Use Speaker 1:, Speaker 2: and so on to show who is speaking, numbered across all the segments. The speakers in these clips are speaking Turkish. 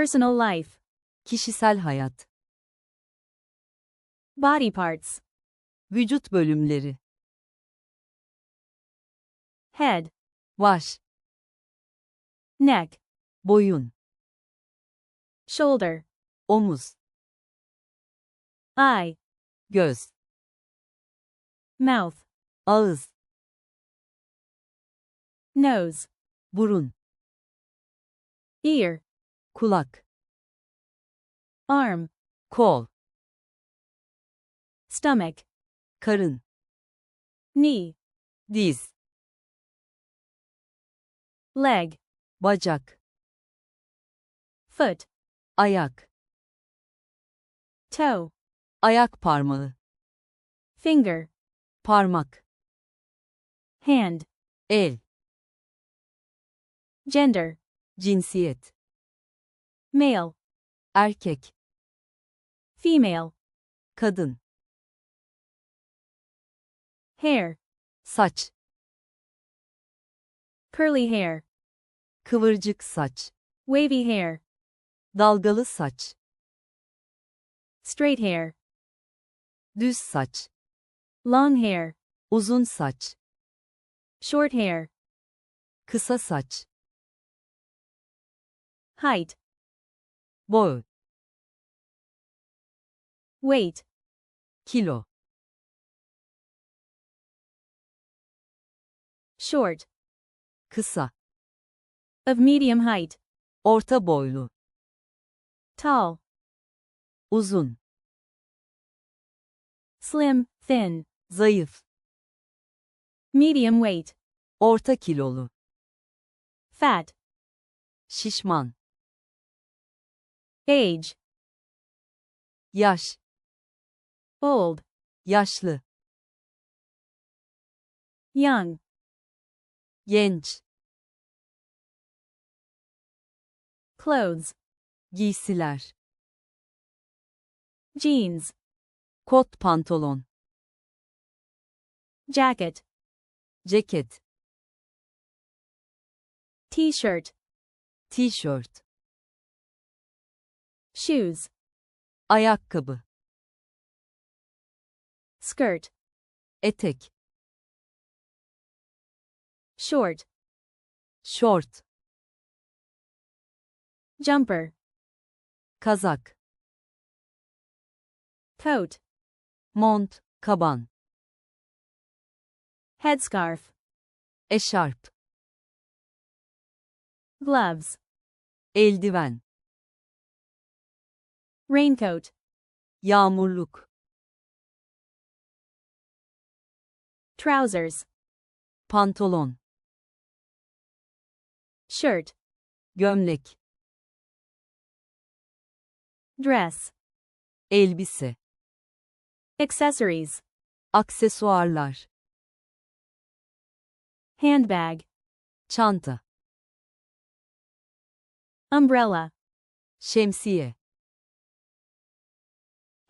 Speaker 1: Personal life.
Speaker 2: Kişisel hayat.
Speaker 1: Body parts.
Speaker 2: Vücut bölümleri.
Speaker 1: Head.
Speaker 2: Baş,
Speaker 1: Neck.
Speaker 2: boyun,
Speaker 1: Shoulder.
Speaker 2: omuz,
Speaker 1: Eye.
Speaker 2: göz,
Speaker 1: Mouth.
Speaker 2: ağız,
Speaker 1: Nose.
Speaker 2: burun,
Speaker 1: Ear.
Speaker 2: Kulak,
Speaker 1: Arm.
Speaker 2: kol,
Speaker 1: Stomach.
Speaker 2: karın,
Speaker 1: Knee.
Speaker 2: diz,
Speaker 1: Leg.
Speaker 2: bacak,
Speaker 1: Foot.
Speaker 2: ayak,
Speaker 1: Toe.
Speaker 2: ayak parmağı,
Speaker 1: Finger.
Speaker 2: parmak,
Speaker 1: Hand.
Speaker 2: el,
Speaker 1: Gender.
Speaker 2: cinsiyet,
Speaker 1: Male.
Speaker 2: erkek,
Speaker 1: Female.
Speaker 2: kadın,
Speaker 1: Hair.
Speaker 2: saç,
Speaker 1: Curly hair.
Speaker 2: kıvırcık saç,
Speaker 1: Wavy hair.
Speaker 2: dalgalı saç,
Speaker 1: Straight hair.
Speaker 2: düz saç,
Speaker 1: Long hair.
Speaker 2: uzun saç,
Speaker 1: Short hair.
Speaker 2: kısa saç,
Speaker 1: Height.
Speaker 2: Boy,
Speaker 1: Weight.
Speaker 2: kilo,
Speaker 1: Short.
Speaker 2: kısa,
Speaker 1: Of medium height.
Speaker 2: orta boylu,
Speaker 1: Tall.
Speaker 2: uzun,
Speaker 1: Slim. Thin.
Speaker 2: zayıf,
Speaker 1: Medium weight.
Speaker 2: orta kilolu,
Speaker 1: Fat.
Speaker 2: şişman,
Speaker 1: Age.
Speaker 2: yaş,
Speaker 1: Old.
Speaker 2: yaşlı,
Speaker 1: Young.
Speaker 2: genç,
Speaker 1: Clothes.
Speaker 2: giysiler,
Speaker 1: Jeans.
Speaker 2: kot pantolon,
Speaker 1: Jacket.
Speaker 2: ceket,
Speaker 1: T-shirt.
Speaker 2: tişört,
Speaker 1: Shoes.
Speaker 2: ayakkabı,
Speaker 1: Skirt.
Speaker 2: etek,
Speaker 1: Short.
Speaker 2: şort,
Speaker 1: Jumper.
Speaker 2: kazak,
Speaker 1: Coat.
Speaker 2: mont, kaban,
Speaker 1: Headscarf.
Speaker 2: eşarp,
Speaker 1: Gloves.
Speaker 2: eldiven,
Speaker 1: Raincoat.
Speaker 2: yağmurluk,
Speaker 1: Trousers.
Speaker 2: pantolon,
Speaker 1: Shirt.
Speaker 2: gömlek,
Speaker 1: Dress.
Speaker 2: elbise,
Speaker 1: Accessories.
Speaker 2: aksesuarlar,
Speaker 1: Handbag.
Speaker 2: çanta,
Speaker 1: Umbrella.
Speaker 2: şemsiye,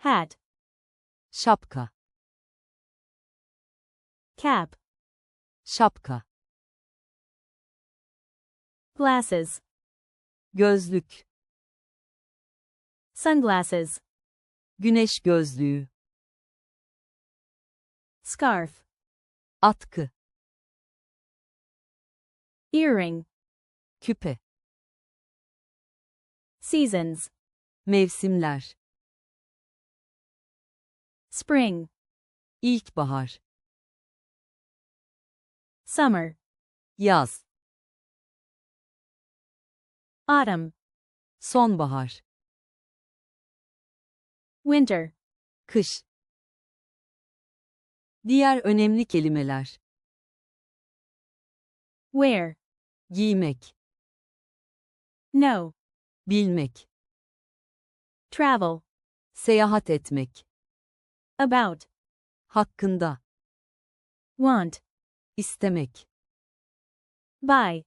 Speaker 1: Hat.
Speaker 2: şapka,
Speaker 1: Cap.
Speaker 2: şapka,
Speaker 1: Glasses.
Speaker 2: gözlük,
Speaker 1: Sunglasses.
Speaker 2: güneş gözlüğü,
Speaker 1: Scarf.
Speaker 2: atkı,
Speaker 1: Earring.
Speaker 2: küpe,
Speaker 1: Seasons.
Speaker 2: mevsimler,
Speaker 1: Spring.
Speaker 2: ilkbahar,
Speaker 1: Summer.
Speaker 2: yaz,
Speaker 1: Autumn.
Speaker 2: sonbahar,
Speaker 1: Winter.
Speaker 2: kış. Diğer önemli kelimeler:
Speaker 1: Wear.
Speaker 2: giymek,
Speaker 1: Know.
Speaker 2: bilmek,
Speaker 1: Travel.
Speaker 2: seyahat etmek,
Speaker 1: About.
Speaker 2: hakkında,
Speaker 1: Want.
Speaker 2: istemek,
Speaker 1: Buy.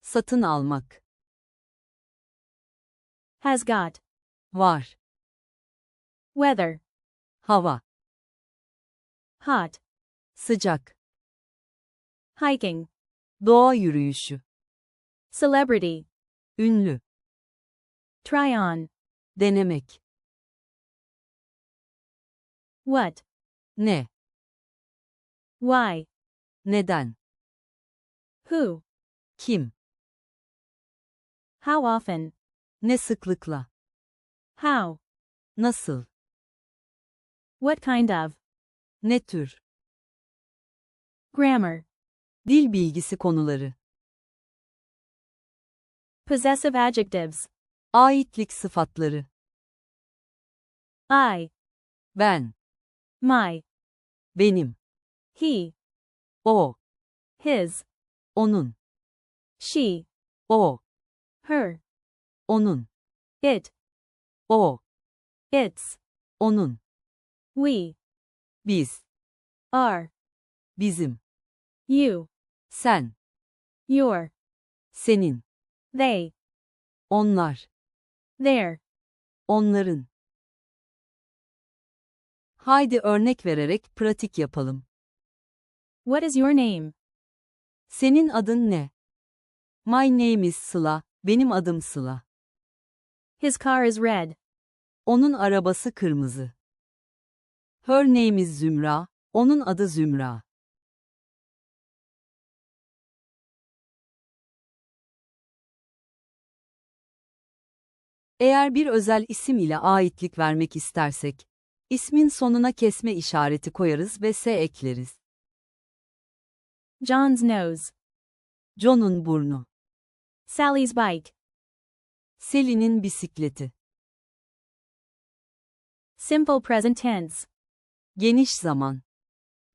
Speaker 2: satın almak,
Speaker 1: Has got.
Speaker 2: var,
Speaker 1: Weather.
Speaker 2: hava,
Speaker 1: Hot.
Speaker 2: sıcak,
Speaker 1: Hiking.
Speaker 2: doğa yürüyüşü,
Speaker 1: Celebrity.
Speaker 2: ünlü,
Speaker 1: Try on.
Speaker 2: Denemek.
Speaker 1: What?
Speaker 2: Ne?
Speaker 1: Why?
Speaker 2: Neden?
Speaker 1: Who?
Speaker 2: Kim?
Speaker 1: How often?
Speaker 2: Ne sıklıkla?
Speaker 1: How?
Speaker 2: Nasıl?
Speaker 1: What kind of?
Speaker 2: Ne tür?
Speaker 1: Grammar.
Speaker 2: Dil bilgisi konuları.
Speaker 1: Possessive adjectives.
Speaker 2: Aitlik sıfatları.
Speaker 1: I.
Speaker 2: Ben,
Speaker 1: My.
Speaker 2: benim,
Speaker 1: He.
Speaker 2: o,
Speaker 1: His.
Speaker 2: onun,
Speaker 1: She.
Speaker 2: o,
Speaker 1: Her.
Speaker 2: onun,
Speaker 1: It.
Speaker 2: o,
Speaker 1: Its.
Speaker 2: onun,
Speaker 1: We.
Speaker 2: biz,
Speaker 1: Are.
Speaker 2: bizim,
Speaker 1: You.
Speaker 2: sen,
Speaker 1: Your.
Speaker 2: senin,
Speaker 1: They.
Speaker 2: onlar,
Speaker 1: Their.
Speaker 2: onların. Haydi örnek vererek pratik yapalım.
Speaker 1: What is your name?
Speaker 2: Senin adın ne? My name is Sıla, benim adım Sıla.
Speaker 1: His car is red.
Speaker 2: Onun arabası kırmızı. Her name is Zümra, onun adı Zümra. Eğer bir özel isim ile aitlik vermek istersek, ismin sonuna kesme işareti koyarız ve s ekleriz.
Speaker 1: John's nose.
Speaker 2: John'un burnu,
Speaker 1: Sally's bike.
Speaker 2: Sally'nin bisikleti,
Speaker 1: Simple present tense.
Speaker 2: geniş zaman.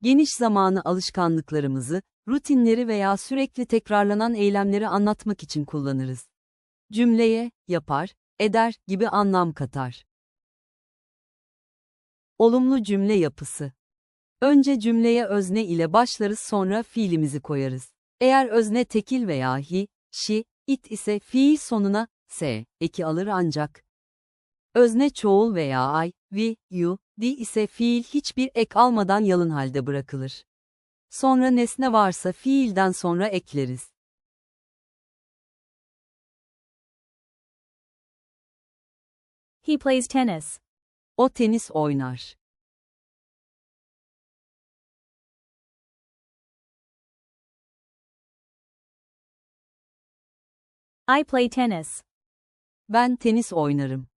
Speaker 2: Geniş zamanı alışkanlıklarımızı, rutinleri veya sürekli tekrarlanan eylemleri anlatmak için kullanırız. Cümleye, yapar, eder gibi anlam katar. Olumlu cümle yapısı. Önce cümleye özne ile başlarız sonra fiilimizi koyarız. Eğer özne tekil veya hi, şi, it ise fiil sonuna s eki alır ancak. Özne çoğul veya I, we, you, di ise fiil hiçbir ek almadan yalın halde bırakılır. Sonra nesne varsa fiilden sonra ekleriz.
Speaker 1: He plays tennis.
Speaker 2: O tenis oynar.
Speaker 1: I play tennis.
Speaker 2: Ben tenis oynarım.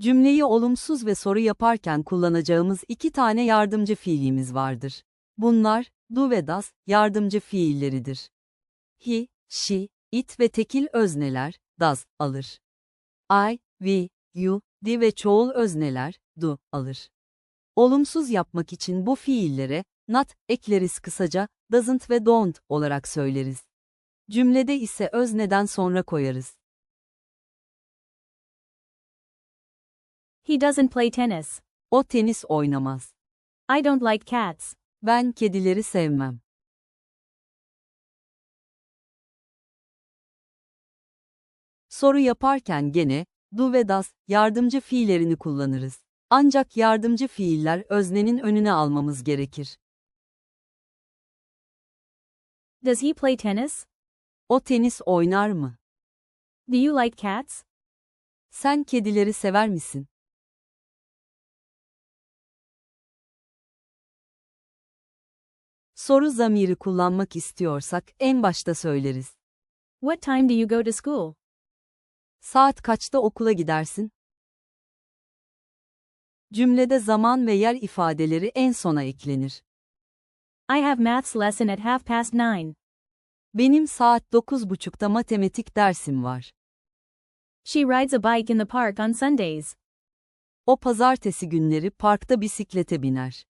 Speaker 2: Cümleyi olumsuz ve soru yaparken kullanacağımız iki tane yardımcı fiilimiz vardır. Bunlar, do ve das, yardımcı fiilleridir. He, she, it ve tekil özneler, das, alır. I, we, you, di ve çoğul özneler, do, alır. Olumsuz yapmak için bu fiillere, not, ekleriz kısaca, doesn't ve don't olarak söyleriz. Cümlede ise özneden sonra koyarız.
Speaker 1: He doesn't play tennis.
Speaker 2: O tenis oynamaz.
Speaker 1: I don't like cats.
Speaker 2: Ben kedileri sevmem. Soru yaparken gene, do ve das, yardımcı fiillerini kullanırız. Ancak yardımcı fiiller öznenin önüne almamız gerekir.
Speaker 1: Does he play tennis?
Speaker 2: O tenis oynar mı?
Speaker 1: Do you like cats?
Speaker 2: Sen kedileri sever misin? Soru zamiri kullanmak istiyorsak en başta söyleriz.
Speaker 1: What time do you go to school?
Speaker 2: Saat kaçta okula gidersin? Cümlede zaman ve yer ifadeleri en sona eklenir.
Speaker 1: I have maths lesson at half past nine.
Speaker 2: Benim saat 9.30'da matematik dersim var.
Speaker 1: She rides a bike in the park on Sundays.
Speaker 2: O pazartesi günleri parkta bisiklete biner.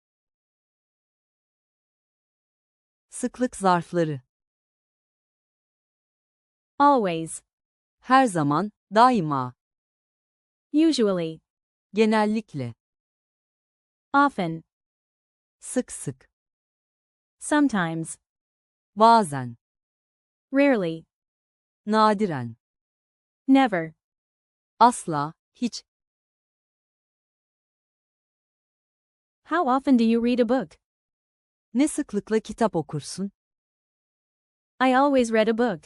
Speaker 2: Sıklık zarfları.
Speaker 1: Always.
Speaker 2: Her zaman, daima,
Speaker 1: Usually.
Speaker 2: genellikle,
Speaker 1: Often.
Speaker 2: sık sık,
Speaker 1: Sometimes.
Speaker 2: bazen,
Speaker 1: Rarely.
Speaker 2: nadiren,
Speaker 1: Never.
Speaker 2: asla, hiç.
Speaker 1: How often do you read a book?
Speaker 2: Ne sıklıkla kitap okursun?
Speaker 1: I always read a book.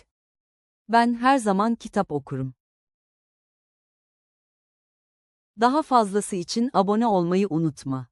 Speaker 2: Ben her zaman kitap okurum. Daha fazlası için abone olmayı unutma.